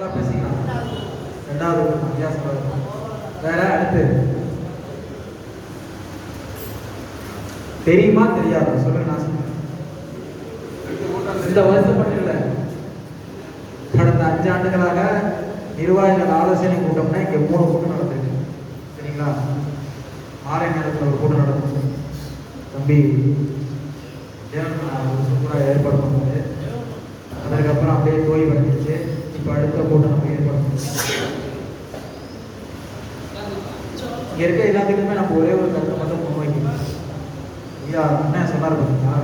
நல்லா பேசிக்கலாம். ரெண்டாவது வித்தியாசமா இருக்கும் வேற அடுத்து? தெரியுமா? தெரியாதா. சொல்லுங்க நான் சொல்றேன். இந்த வருஷம் மட்டும் இல்லை. கடந்த அஞ்சு ஆண்டுகளாக நிர்வாகிகள் ஆலோசனை கூட்டம்னா இங்க மூணு கூட்டம் நடந்திருக்கு. சரிங்களா? மாலை நேரத்தில் ஒரு கூட்டம் நடந்தது தம்பி தேவன் ஒரு சூப்பராக ஏற்பாடு பண்ணது அதுக்கப்புறம் அப்படியே தோய் வந்துருச்சு இப்போ அடுத்த கூட்டம் நம்ம ஏற்பாடு பண்ணோம் இங்கே இருக்க எல்லாத்துக்குமே நம்ம ஒரே ஒரு கருத்தை மட்டும் முன்வைக்கணும் ஐயா என்ன சொன்னார் பார்த்தீங்களா?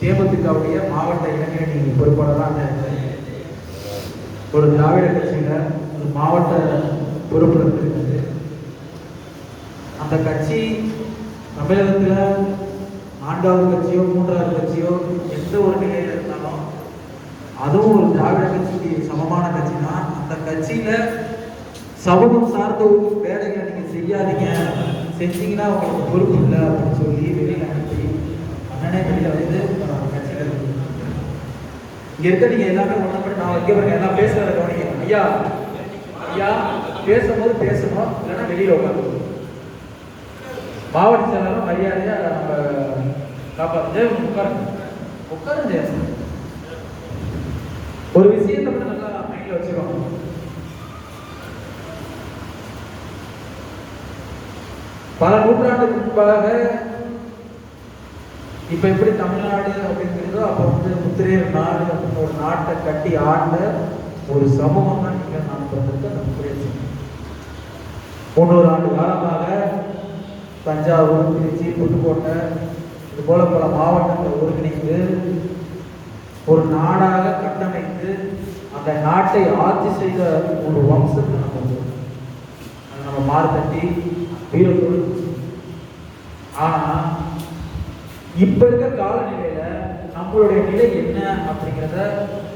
தேமுதிகவுடைய மாவட்ட இளைஞரணி பொறுப்பாளராக அண்ணன் ஒரு திராவிட கட்சியில் ஒரு மாவட்ட பொறுப்பு இருந்திருக்கிறது அந்த கட்சி தமிழகத்தில் நான்காவது கட்சியோ மூன்றாவது கட்சியோ எந்த ஒரு நிலையில் இருந்தாலும் அதுவும் ஒரு திராவிட கட்சிக்கு சமமான கட்சினா அந்த கட்சியில சமூகம் சார்ந்த ஒரு வேலைகளை நீங்க செய்யாதீங்க. செஞ்சீங்கன்னா உங்களுக்கு பொறுப்பு இல்லை அப்படின்னு சொல்லி வெளியில அனுப்பி அண்ணனே வெளியில வந்து நம்ம கட்சியில இங்க இருக்க நீங்க எல்லாமே ஒண்ணு பண்ணி நான் வைக்க பாருங்க எல்லாம் பேசுறத கவனிங்க. ஐயா ஐயா பேசும்போது பேசணும் இல்லைன்னா வெளியில உட்காந்து மாவட்ட செயலாளர் மரியாதையா நம்ம காப்பாத்து. உட்காருங்க. உட்காருங்க ஒரு விஷயத்தை நல்லா மைண்ட்ல வச்சுக்கோங்க. பல நூற்றாண்டுக்கு முன்பாக இப்ப எப்படி தமிழ்நாடு அப்படிங்கிறதோ அப்ப வந்து முத்திரையர் நாடு அப்படின்னு ஒரு நாட்டை கட்டி ஆண்ட ஒரு சமூகம் தான் நீங்க நான் பிறந்திருக்க அந்த முத்திரையர் சமூகம். முன்னூறு ஆண்டு காலமாக தஞ்சாவூர் திருச்சி புதுக்கோட்டை இது போல பல மாவட்டங்களை ஒருங்கிணைந்து ஒரு நாடாக கட்டமைத்து அந்த நாட்டை ஆட்சி செய்த ஒரு வம்சத்தை நம்ம வந்து நம்ம மார்கட்டி இப்ப இருக்க காலநிலையில நம்மளுடைய நிலை என்ன அப்படிங்கிறத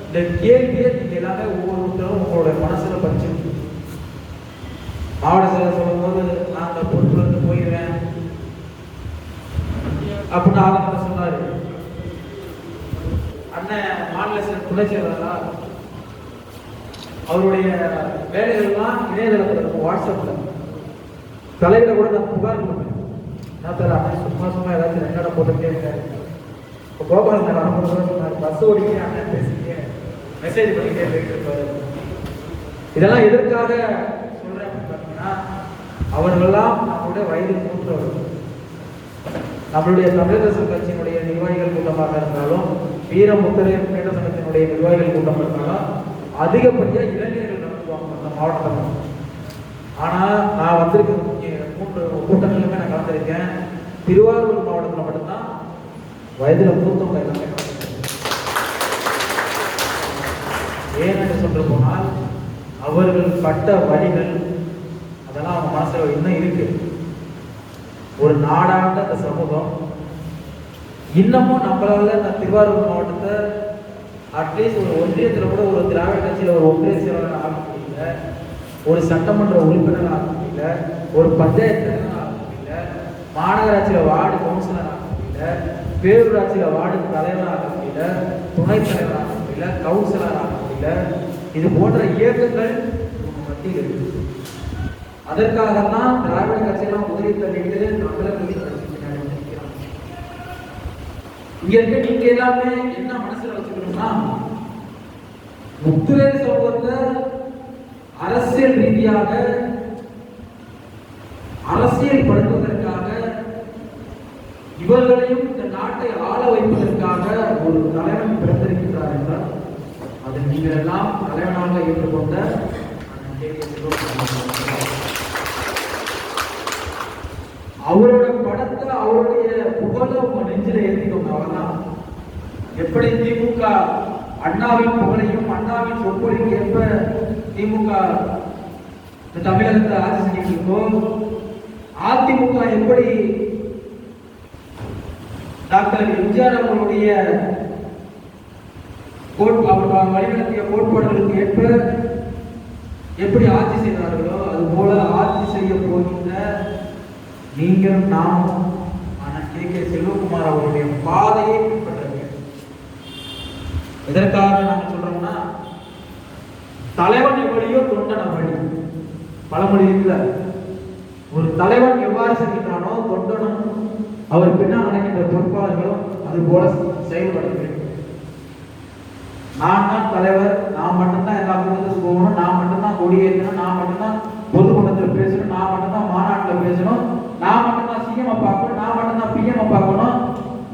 இந்த கேள்வியை நீங்க எல்லாமே ஒவ்வொருத்தரும் உங்களுடைய மனசுல படிச்சு மாவட்ட செயலர் சொல்லும்போது நான் அந்த பொறுப்புல போயிடுவேன். அப்படின்னு ஆளுநர் சொன்னாரு. அண்ணன் மாநில செயலர் துணை செயலரா அவருடைய வேலைகள்லாம் இணையதளத்தில் இருக்கும் வாட்ஸ்அப்ல. தலைவரை கூட நான் புகார் கொடுப்பேன். நான் தர அப்படியே சும்மா சும்மா ஏதாச்சும் ரெண்டாட போட்டுக்கிட்டே இருக்காரு இப்போ கோபால் சார் அனுப்புறது சொன்னார். பஸ் ஓடிக்கே அண்ணன் பேசிக்கிட்டே மெசேஜ் பண்ணிக்கிட்டே போயிட்டு இருப்பாரு. இதெல்லாம் எதற்காக சொல்றேன் அப்படின்னு பார்த்தீங்கன்னா அவர்களெல்லாம் நம்மளுடைய வயது மூத்தவர்கள். நம்மளுடைய தமிழரசு கட்சியினுடைய நிர்வாகிகள் கூட்டமாக இருந்தாலும் வீரமுத்திரையர் பேட்ட சங்கத்தினுடைய நிர்வாகிகள் கூட்டம் இருந்தாலும் அதிகப்படியாக இளைஞர்கள் நடத்துவாங்க அந்த மாவட்டத்தில். ஆனால் நான் வந்திருக்க கூட்டங்களுமே நான் கலந்துருக்கேன். திருவாரூர் மாவட்டத்தில் மட்டும்தான் வயதில் மூத்தவங்க எல்லாமே ஏன் என்று சொல்ல போனால் அவர்கள் பட்ட வழிகள் அதெல்லாம் அவங்க மனசில் இன்னும் இருக்கு. ஒரு நாடாண்ட அந்த சமூகம் இன்னமும் நம்மளால இந்த திருவாரூர் மாவட்டத்தை அட்லீஸ்ட் ஒரு ஒன்றியத்தில் கூட ஒரு திராவிட கட்சியில் ஒரு ஒன்றிய செயலாளர் ஆக முடியல. ஒரு சட்டமன்ற உறுப்பினர் ஆக முடியல ஒரு பஞ்சாயத்து தலைவர் முடியல மாநகராட்சியில் வார்டு கவுன்சிலர் ஆக முடியல பேரூராட்சியில் வார்டு தலைவர் ஆக முடியல துணைத் தலைவர் ஆக முடியல கவுன்சிலர் ஆக முடியல இது போன்ற இயக்கங்கள் மத்தியில் இருக்கு அதற்காக தான் திராவிட கட்சியெல்லாம் உதவி தள்ளிட்டு மக்களை கட்சி இங்க இருக்க நீங்க எல்லாமே என்ன மனசுல வச்சுக்கணும்னா முத்துரை சோழத்தை அரசியல் ரீதியாக அரசியல் படுத்துவதற்காக இவர்களையும் இந்த நாட்டை ஆள வைப்பதற்காக ஒரு தலைவன் பிறந்திருக்கிறார் என்றால் அது நீங்கள் எல்லாம் தலைவனாக ஏற்றுக்கொண்ட அவரோட படத்தை அவருடைய புகழை உங்க நெஞ்சில ஏற்றிக்கோங்க அவ்வளவுதான். எப்படி திமுக அண்ணாவின் புகழையும் அண்ணாவின் சொற்பொழிவு ஏற்ப திமுக தமிழகத்தை ஆட்சி செஞ்சுட்டு அதிமுக எப்படி டாக்டர் எம்ஜிஆர் அவர்களுடைய கோட் அவர் வழிநடத்திய கோட்பாடுகளுக்கு ஏற்ப எப்படி ஆட்சி செய்தார்களோ அது போல ஆட்சி செய்ய போகின்ற நீங்கள் நாமும் ஆனால் கே. கே. செல்வகுமார் அவருடைய பாதையை பின்பற்ற வேண்டும் எதற்காக நாங்கள் சொல்றோம்னா தலைவன் வழியோ தொண்டன வழி. பழமொழி இல்லை ஒரு தலைவன் எவ்வாறு சிந்திக்கிறானோ தொண்டனும் அவர் பின்னால் நடக்கின்ற பொறுப்பாளர்களும் அது போல செயல்பட வேண்டும் நான் தான் தலைவர் நான் மட்டும்தான் எல்லா கூட்டத்துக்கும் போகணும் நான் மட்டும்தான் கொடியேற்றணும் நான் மட்டும்தான் பொதுக்கூட்டத்தில் பேசணும் நான் மட்டும்தான் மாநாட்டில் பேசணும் நான் மட்டும்தான் சிஎம் பார்க்கணும் நான் மட்டும்தான் பிஎம் பார்க்கணும்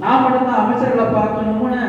நான் மட்டும்தான் அமைச்சர்களை பார்க்கணும்னு